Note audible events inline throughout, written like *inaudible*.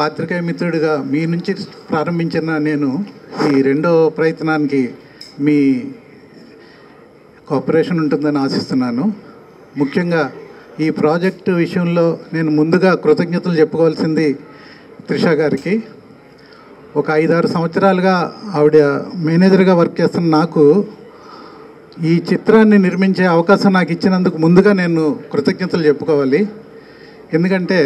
పాత్రికేయ మిత్రుడిగా మీ నుంచి ప్రారంభించిన నేను ఈ రెండో ప్రయత్నానికి మీ కోఆపరేషన్ ఉంటుందని ఆశిస్తున్నాను. ముఖ్యంగా ఈ ప్రాజెక్టు విషయంలో నేను ముందుగా కృతజ్ఞతలు చెప్పుకోవాల్సింది త్రిష గారికి. ఒక ఐదారు సంవత్సరాలుగా ఆవిడ మేనేజర్గా వర్క్ చేస్తున్న నాకు ఈ చిత్రాన్ని నిర్మించే అవకాశం నాకు ఇచ్చినందుకు ముందుగా నేను కృతజ్ఞతలు చెప్పుకోవాలి. ఎందుకంటే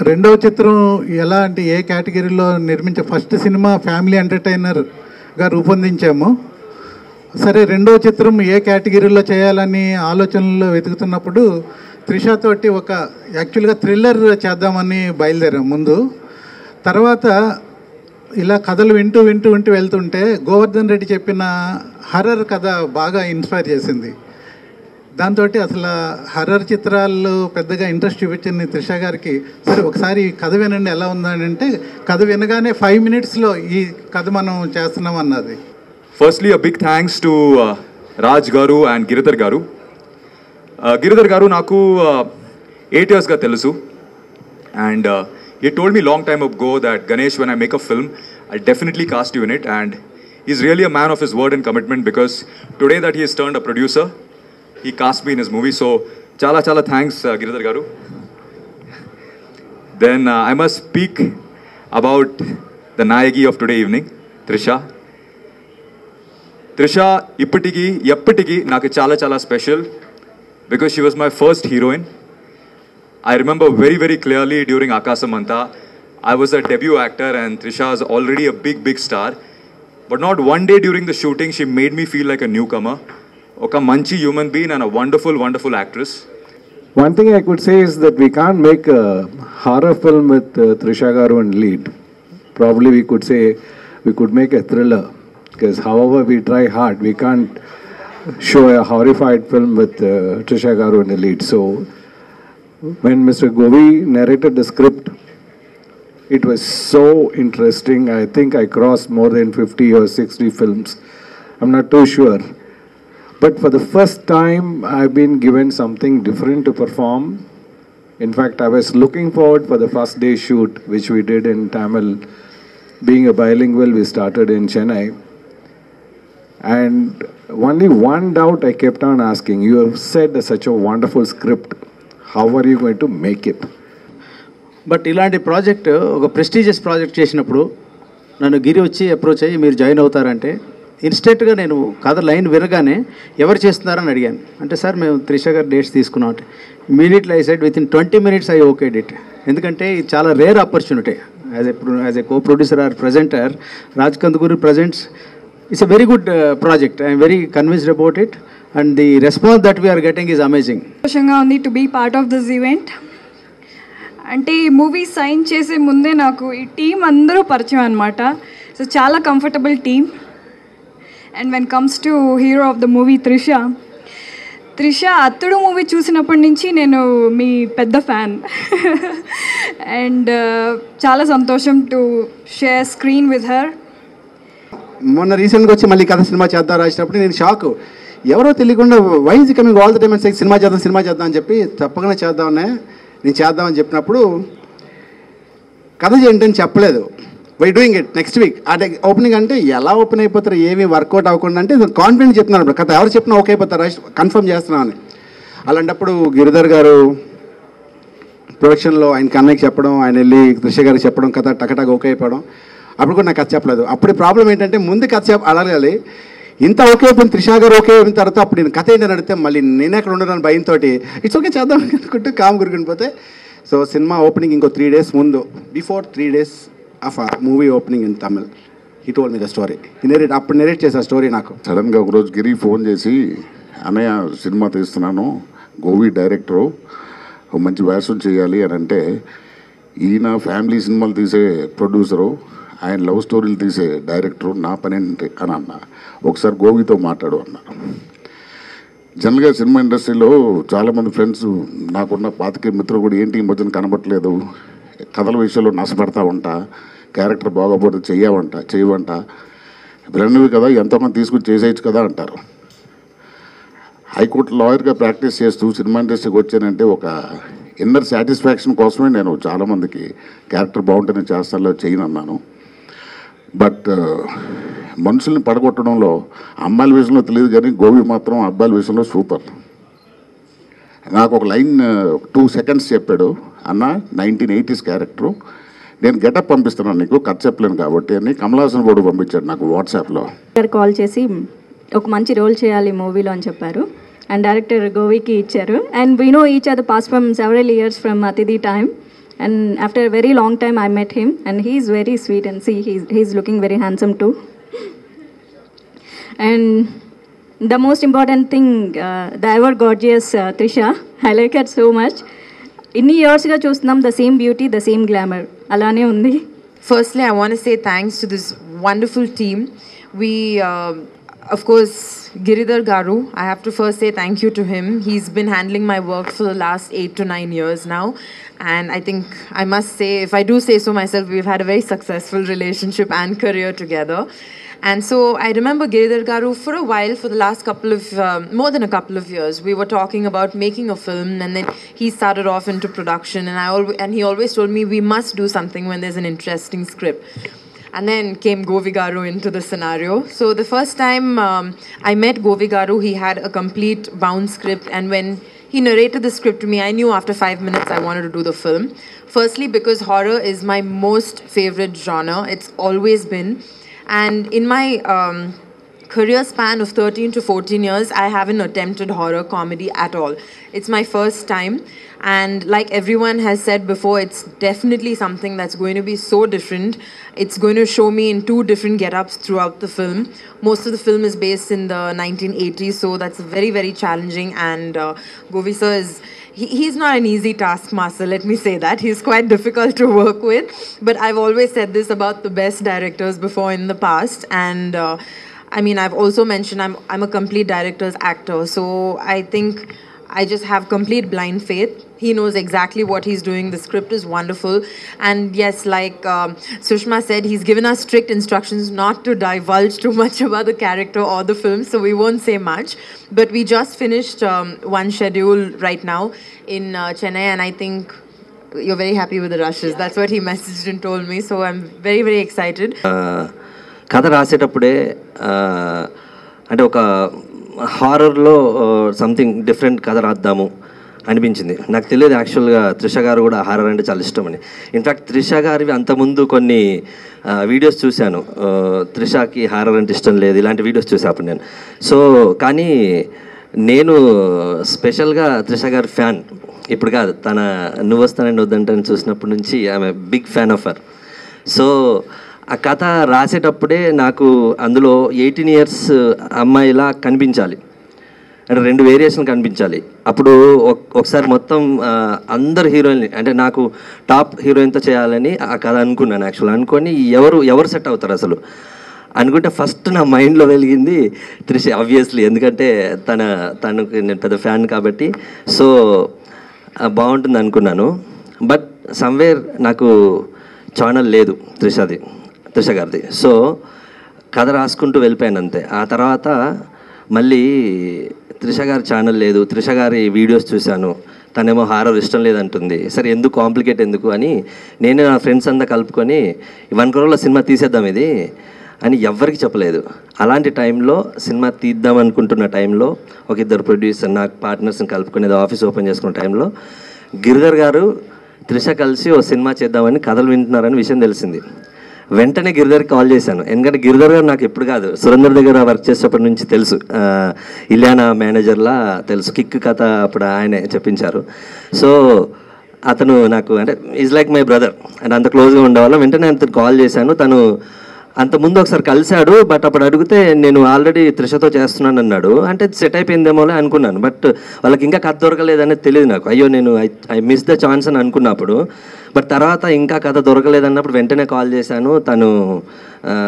రెండవ చిత్రం ఎలా అంటే ఏ కేటగిరీలో నిర్మించే ఫస్ట్ సినిమా ఫ్యామిలీ ఎంటర్టైనర్గా రూపొందించాము. సరే రెండో చిత్రం ఏ కేటగిరీలో చేయాలని ఆలోచనలు వెతుకుతున్నప్పుడు త్రిషతోటి ఒక యాక్చువల్గా థ్రిల్లర్ చేద్దామని బయలుదేరాం ముందు. తర్వాత ఇలా కథలు వింటూ వింటూ వింటూ వెళ్తుంటే గోవర్ధన్ రెడ్డి చెప్పిన హర్రర్ కథ బాగా ఇన్స్పైర్ చేసింది. దాంతో అసలు హర్రర్ చిత్రాల్లో పెద్దగా ఇంట్రెస్ట్ చూపించింది త్రిష గారికి. సరే ఒకసారి కథ వినండి ఎలా ఉందని అంటే కథ వినగానే ఫైవ్ మినిట్స్లో ఈ కథ మనం చేస్తున్నాం అన్నది. Firstly a big thanks to Raj గారు అండ్ గిరిధర్ గారు గిరిధర్ గారు నాకు ఎయిట్ ఇయర్స్గా తెలుసు. And he told me long time ago that Ganesh when I make a film I definitely cast unit and is really a man of his word and commitment because today that he's turn a producer ఈ cast me in his movie so చాలా చాలా thanks Giridhar garu then I must speak about the Nayaki of today evening Trisha Trisha ఇప్పటికీ ఎప్పటికీ నాకు చాలా చాలా special because she was my first heroine I remember very very clearly during Aakasamantha I was a debut actor and Trisha is already a big big star but not one day during the shooting she made me feel like a newcomer ఒక మంచి human being and a wonderful wonderful actress One thing I could say is that we can't make a horror film with uh, Trisha Garu and lead. Probably we could say we could make a thriller because however we try hard, we can't show a horrified film with uh, Trisha Garu in the lead. So when Mr. Govi narrated the script, it was so interesting. I think I crossed more than 50 or 60 films. I'm not too sure. But for the first time I been given something different to perform in fact I was looking forward for the first day shoot which we did in Tamil being a bilingual we started in Chennai and only one doubt I kept on asking you have set such a wonderful script how are you going to make it but ఇలాంటి project ఒక prestigious project చేసినప్పుడు నన్ను గిరి వచ్చి approach అయ్యి మీరు join అవుతారంటే ఇన్స్టెంట్గా నేను కథ లైన్ వినగానే ఎవరు చేస్తున్నారని అడిగాను. అంటే సార్ మేము త్రిష గారు డేట్స్ తీసుకున్నాం అంటే immediately I said within twenty minutes I okay date. ఎందుకంటే ఇది చాలా rare opportunity. As a as a co producer or presenter Raj Kandukuri presents it's a very good uh, project. I'm very convinced about it. And the response that we're getting is amazing. సంతోషంగా ఉంది to be part of this event. అంటే ఈ movie sign చేసే ముందే నాకు ఈ team అందరూ పరిచయం అనమాట సో చాలా comfortable team and when comes to hero of the movie Trisha Trisha Athadu movie చూసినప్పటి నుంచి నేను మీ పెద్ద ఫ్యాన్ అండ్ *laughs* uh, చాలా సంతోషం to share screen with her మొన్న రీసెంట్గా వచ్చి మళ్ళీ కథ సినిమా చేద్దాం రాసినప్పుడు నేను షాక్ ఎవరో తెలియకుండా was coming all the time and cinema చేద్దాం సినిమా చేద్దాం అని చెప్పి తప్పకుండా చేద్దామనే నేను చేద్దామని చెప్పినప్పుడు కథ ఏంటని చెప్పలేదు. Why doing it next week అంటే ఓపెనింగ్ అంటే ఎలా ఓపెన్ అయిపోతారు ఏమీ వర్కౌట్ అవ్వకుండా అంటే కాన్ఫిడెంట్ చెప్తున్నాను ఇప్పుడు కథ ఎవరు చెప్పినా ఓకే అయిపోతారు. కన్ఫర్మ్ చేస్తున్నామని అలాంటప్పుడు గిరిధర్ గారు ప్రొడక్షన్లో ఆయన కన్నయ్యకి చెప్పడం ఆయన వెళ్ళి త్రిష గారికి చెప్పడం కథ టకటక ఓకే అయిపోవడం. అప్పుడు కూడా నాకు కథ చెప్పలేదు. అప్పుడు ప్రాబ్లం ఏంటంటే ముందు కథ చెప్ప అడగాలి. ఇంత ఓకే అయిపోయింది త్రిష గారు ఓకే అయిన తర్వాత అప్పుడు నేను కథ ఏంటని అడిగితే మళ్ళీ నేను ఎక్కడ ఉండను భయంతో ఇట్స్ ఓకే చేద్దాం అనుకుంటూ కామ్ గురుకుని పోతే సో సినిమా ఓపెనింగ్ ఇంకో త్రీ డేస్ ముందు బిఫోర్ త్రీ డేస్ ఆఫ్ ఆ movie opening in Tamil he told me the story narrate అప్పుడు నెరేట్ చేసా స్టోరీ నాకు. సడన్గా ఒకరోజు గిరి ఫోన్ చేసి అన్నయ్య సినిమా తీస్తున్నాను. గోవి డైరెక్టరు మంచి వ్యాసం చేయాలి అని అంటే ఈయన ఫ్యామిలీ సినిమాలు తీసే ప్రొడ్యూసరు ఆయన లవ్ స్టోరీలు తీసే డైరెక్టరు నా పని ఏంటి? అని అన్న. ఒకసారి గోవితో మాట్లాడు అన్న. జనరల్గా సినిమా ఇండస్ట్రీలో చాలామంది ఫ్రెండ్స్ నాకున్న పాతికే మిత్రులు కూడా ఏంటి ఈ మధ్యన కనబట్టలేదు కథల విషయంలో నష్టపడతా ఉంటా క్యారెక్టర్ బాగోపోతే చెయ్యవంట చేయవంట బ్రహ్మవి కదా ఎంతోమంది తీసుకుని చేసేయచ్చు కదా అంటారు. హైకోర్టు లాయర్గా ప్రాక్టీస్ చేస్తూ సినిమా ఇండస్ట్రీకి వచ్చానంటే ఒక ఇన్నర్ సాటిస్ఫాక్షన్ కోసమే నేను చాలామందికి క్యారెక్టర్ బాగుంటేనే చేస్తాలో చేయను అన్నాను. బట్ మనుషుల్ని పడగొట్టడంలో అమ్మాయిల విషయంలో తెలియదు కానీ గోవి మాత్రం అబ్బాయిల విషయంలో సూపర్. నాకు ఒక లైన్ టూ సెకండ్స్ చెప్పాడు. అన్న నైన్టీన్ ఎయిటీస్ క్యారెక్టరు. నేను గెటప్ పంపిస్తున్నాను నీకు కట్ చెప్పలేను కాబట్టి అని కమలాసన్ కూడా పంపించాడు నాకు వాట్సాప్లో. కాల్ చేసి ఒక మంచి రోల్ చేయాలి మూవీలో అని చెప్పారు. అండ్ డైరెక్టర్ గోవికి ఇచ్చారు. And we know each other past from several years from Athidhi time and after very long time I met him and he is very sweet and see he's he is looking very handsome too and The most important thing the ever gorgeous Trisha I like it so much ఇన్ని ఇయర్స్గా చూస్తున్నాం the same beauty the same glamour అలానే ఉంది Firstly, I want to say thanks to this wonderful team. We, uh, of course, Giridhar Garu, I have to first say thank you to him. He's been handling my work for the last eight to nine years now. And I think I must say, if I do say so myself, we've had a very successful relationship and career together. And so I remember Giridhar Garu for a while, for the last couple of, um, more than a couple of years, we were talking about making a film, and then he started off into production, and I always, and he always told me we must do something when there's an interesting script. And then came Govigaru into the scenario. So the first time um, I met Govigaru, he had a complete bound script, and when he narrated the script to me, I knew after five minutes I wanted to do the film. Firstly, because horror is my most favorite genre. It's always been. And in my um, career span of 13 to 14 years, I haven't attempted horror comedy at all. It's my first time. And like everyone has said before, it's definitely something that's going to be so different. It's going to show me in two different get ups throughout the film. Most of the film is based in the 1980s, so that's very, very challenging. And uh, Govi sir is he, he's not an easy taskmaster, let me say that. He's quite difficult to work with. But I've always said this about the best directors before in the past. And uh, I mean, I've also mentioned I'm, I'm a complete director's actor. So I think I just have complete blind faith He knows exactly what he's doing. The script is wonderful. And yes, like um, Sushma said, he's given us strict instructions not to divulge too much *laughs* about the character or the film, so we won't say much. But we just finished um, one schedule right now in uh, Chennai, and I think you're very happy with the rushes. That's what he *laughs* messaged and told me. So I'm very, very excited. కథ రాసేటప్పుడే ఆ, అంటే ఒక హారర్లో something different కథ రాద్దాము అనిపించింది. నాకు తెలియదు యాక్చువల్గా త్రిష గారు కూడా హారర్ అంటే చాలా ఇష్టం అని ఇన్ఫ్యాక్ట్ త్రిష గారివి అంతకుముందు కొన్ని వీడియోస్ చూశాను. త్రిషకి హారర్ అంటే ఇష్టం లేదు ఇలాంటి వీడియోస్ చూసా అప్పుడు నేను. సో కానీ నేను స్పెషల్గా త్రిష గారి ఫ్యాన్ ఇప్పుడు కాదు తన నువ్వు వస్తానండి వద్దంటే చూసినప్పటి నుంచి ఆమె big fan of her so ఆ కథ రాసేటప్పుడే నాకు అందులో ఎయిటీన్ ఇయర్స్ అమ్మాయిలా కనిపించాలి. రెండు వేరియేషన్ కనిపించాలి. అప్పుడు ఒకసారి మొత్తం అందరు హీరోయిన్ అంటే నాకు టాప్ హీరోయిన్తో చేయాలని ఆ కథ అనుకున్నాను యాక్చువల్ అనుకొని ఎవరు ఎవరు సెట్ అవుతారు అసలు? అనుకుంటే ఫస్ట్ నా మైండ్లో వెలిగింది త్రిషి ఆబ్వియస్లీ ఎందుకంటే తన తనకి నేను పెద్ద ఫ్యాన్ కాబట్టి. సో బాగుంటుంది అనుకున్నాను. బట్ సమ్వేర్ నాకు ఛానల్ లేదు త్రిషది త్రిష గారిది. సో కథ రాసుకుంటూ వెళ్ళిపోయాను అంతే. ఆ తర్వాత మళ్ళీ త్రిష గారి ఛానల్ లేదు త్రిష గారి వీడియోస్ చూశాను. తనేమో హారర్ ఇష్టం లేదంటుంది. సరే ఎందుకు కాంప్లికేట్ ఎందుకు అని నేను నా ఫ్రెండ్స్ అంతా కలుపుకొని వన్ క్రోర్లో సినిమా తీసేద్దాం ఇది అని ఎవ్వరికి చెప్పలేదు. అలాంటి టైంలో సినిమా తీద్దాం అనుకుంటున్న టైంలో ఒక ఇద్దరు ప్రొడ్యూసర్ నాకు పార్ట్నర్స్ని కలుపుకునేది ఆఫీస్ ఓపెన్ చేసుకున్న టైంలో గిరిధర్ గారు త్రిష కలిసి ఓ సినిమా చేద్దామని కథలు వింటున్నారని విషయం తెలిసింది. వెంటనే గిరిధర్కి కాల్ చేశాను. ఎందుకంటే గిరిధర్ గారు నాకు ఎప్పుడు కాదు. సురేందర్ దగ్గర వర్క్ చేసేటప్పటి నుంచి తెలుసు. ఆ, ఇలియానా మేనేజర్లా తెలుసు. కిక్ కథ అప్పుడు ఆయనే చెప్పించారు. సో అతను నాకు అంటే ఈజ్ లైక్ మై బ్రదర్ అంటే అంత క్లోజ్గా ఉండేవాళ్ళం. వెంటనే అతను కాల్ చేశాను. తను అంతకుముందు ఒకసారి కలిశాడు బట్ అప్పుడు అడిగితే నేను ఆల్రెడీ త్రిషతో చేస్తున్నాను అన్నాడు అంటే సెట్ అయిపోయిందేమోలే అనుకున్నాను బట్ వాళ్ళకి ఇంకా కథ దొరకలేదనేది తెలియదు నాకు. అయ్యో నేను ఐ మిస్ ద ఛాన్స్ అని అనుకున్నప్పుడు బట్ తర్వాత ఇంకా కథ దొరకలేదన్నప్పుడు వెంటనే కాల్ చేశాను. తను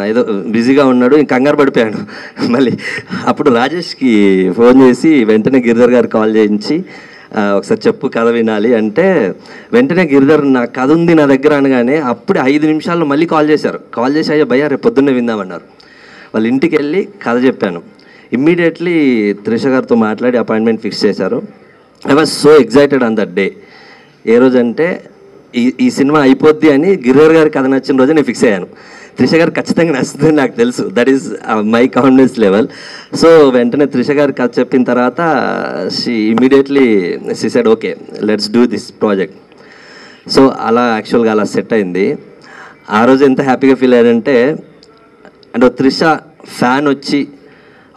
ఏదో బిజీగా ఉన్నాడు ఇంక కంగారు పడిపోయాను. మళ్ళీ అప్పుడు రాజేష్కి ఫోన్ చేసి వెంటనే గిరిధర్ గారు కాల్ చేయించి ఒకసారి చెప్పు కథ వినాలి అంటే వెంటనే గిరిధర్ నా కథ ఉంది నా దగ్గర అనగానే అప్పుడు ఐదు నిమిషాల్లో మళ్ళీ కాల్ చేశారు. కాల్ చేసి అయ్యా భయ్య రేపు పొద్దున్నే విందామన్నారు. వాళ్ళ ఇంటికి వెళ్ళి కథ చెప్పాను. ఇమ్మీడియట్లీ త్రిష గారితో మాట్లాడి అపాయింట్మెంట్ ఫిక్స్ చేశారు. I was so excited on that day ఏ రోజు అంటే ఈ ఈ సినిమా అయిపోద్ది అని గిరిధర్ గారి కథ నచ్చిన రోజు నేను ఫిక్స్ అయ్యాను. త్రిష గారు ఖచ్చితంగా నచ్చుతుంది నాకు తెలుసు. That is my confidence level so వెంటనే త్రిష గారి కథ చెప్పిన తర్వాత she immediately she said okay let's do this project so అలా యాక్చువల్గా అలా సెట్ అయింది. ఆ రోజు ఎంత హ్యాపీగా ఫీల్ అయ్యానంటే అంటే త్రిష ఫ్యాన్ వచ్చి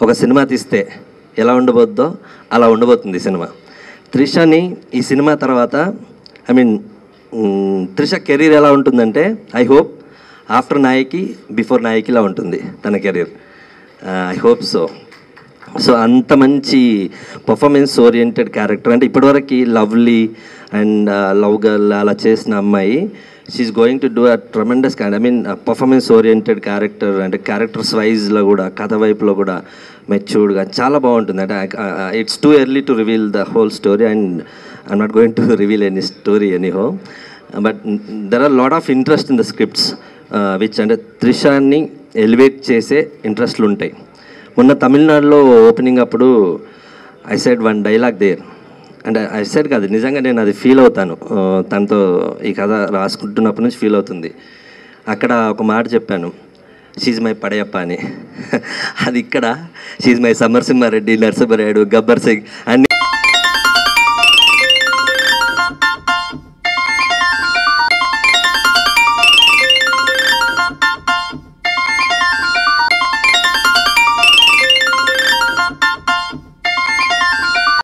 ఒక సినిమా తీస్తే ఎలా ఉండబోద్దో అలా ఉండబోతుంది ఈ సినిమా. త్రిషని ఈ సినిమా తర్వాత ఐ మీన్ త్రిష కెరీర్ ఎలా ఉంటుందంటే I hope after Nayaki before నాయకిలా ఉంటుంది తన career I hope so so అంత మంచి పర్ఫార్మెన్స్ ఓరియంటెడ్ క్యారెక్టర్ అంటే ఇప్పటివరకు లవ్లీ అండ్ లవ్ గర్ల్ అలా చేసిన అమ్మాయి she's going to do a tremendous I mean performance oriented character అంటే క్యారెక్టర్స్ వైజ్లో కూడా కథ వైపులో కూడా మెచ్యూర్డ్గా చాలా బాగుంటుంది. అంటే it's too early to reveal the whole story and I'm not going to reveal any story any ho but there are lot of interest in the scripts which అంటే త్రిషాన్ని ఎలివేట్ చేసే ఇంట్రెస్ట్లు ఉంటాయి. మొన్న తమిళనాడులో ఓపెనింగ్ అప్పుడు I said one dialogue there అంటే I said కాదు నిజంగా నేను అది ఫీల్ అవుతాను. తనతో ఈ కథ రాసుకుంటున్నప్పటి నుంచి ఫీల్ అవుతుంది. అక్కడ ఒక మాట చెప్పాను. షీజ్ మై పడయప్ప అని. *laughs* అది ఇక్కడ షీజ్ మై సమర్సింహారెడ్డి నరసింహారాయుడు గబ్బర్ సింగ్ అన్ని